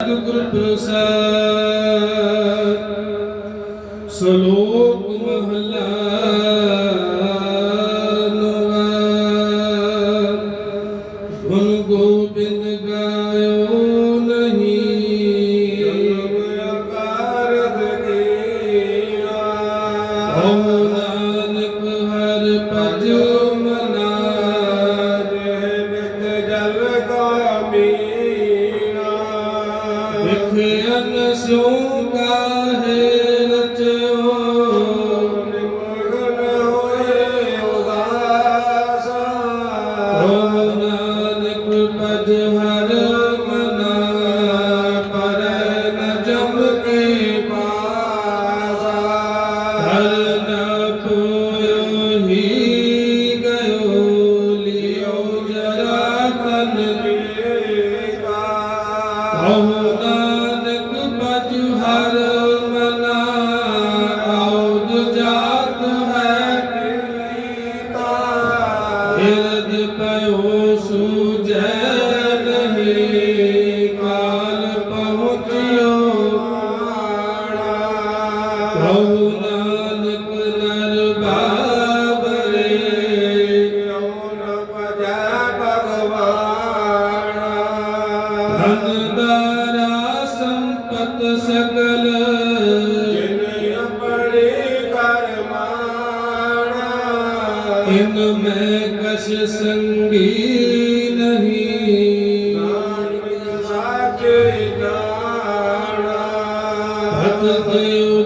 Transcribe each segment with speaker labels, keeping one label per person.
Speaker 1: ਸਤਿਗੁਰ ਪ੍ਰਸਾਦ ਸ਼ਲੋਕ ਮਹਲਾ ਨਵਾ ਧੁਨ ਗੋਬਿੰਦ ਗਾਇਓ ਕਾਹੇ ਇਨ ਮੈਂ ਕਛ ਸੰਗੀ ਨਹੀਂ Hallelujah.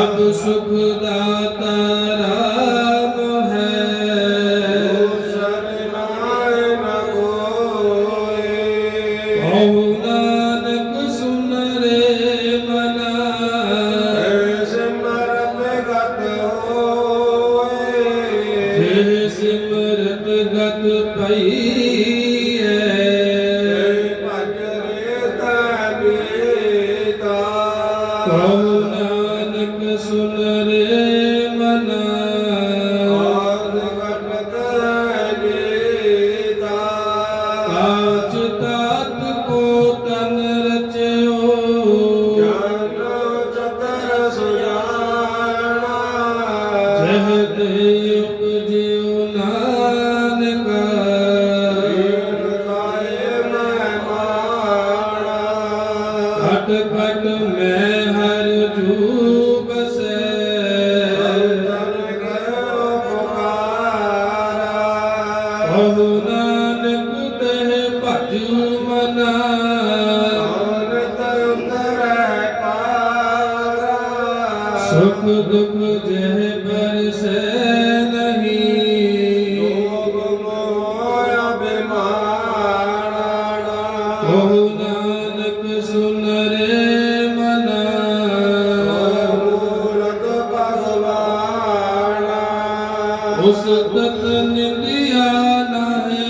Speaker 1: ਸਭ ਸੁਖ ਦਾਤਾ ਰਾਮ ਹੈ। ਕਹੋ ਨਾਨਕ ਸੁਨ ਰੇ ਮਨਾ। ਜੇ ਸਿਮਰਤ ਗਤ ਪਈ ਹੈ ਨਾਨਕ ਕਹੋ ਨਾਨਕ ਤਹ ਭਜ ਮਨਾ ਸੁਖ ਦੁਖ ਜਹ ਬਰਸੈ ਨਿੰਦਿਆ ਨਹੀਂ।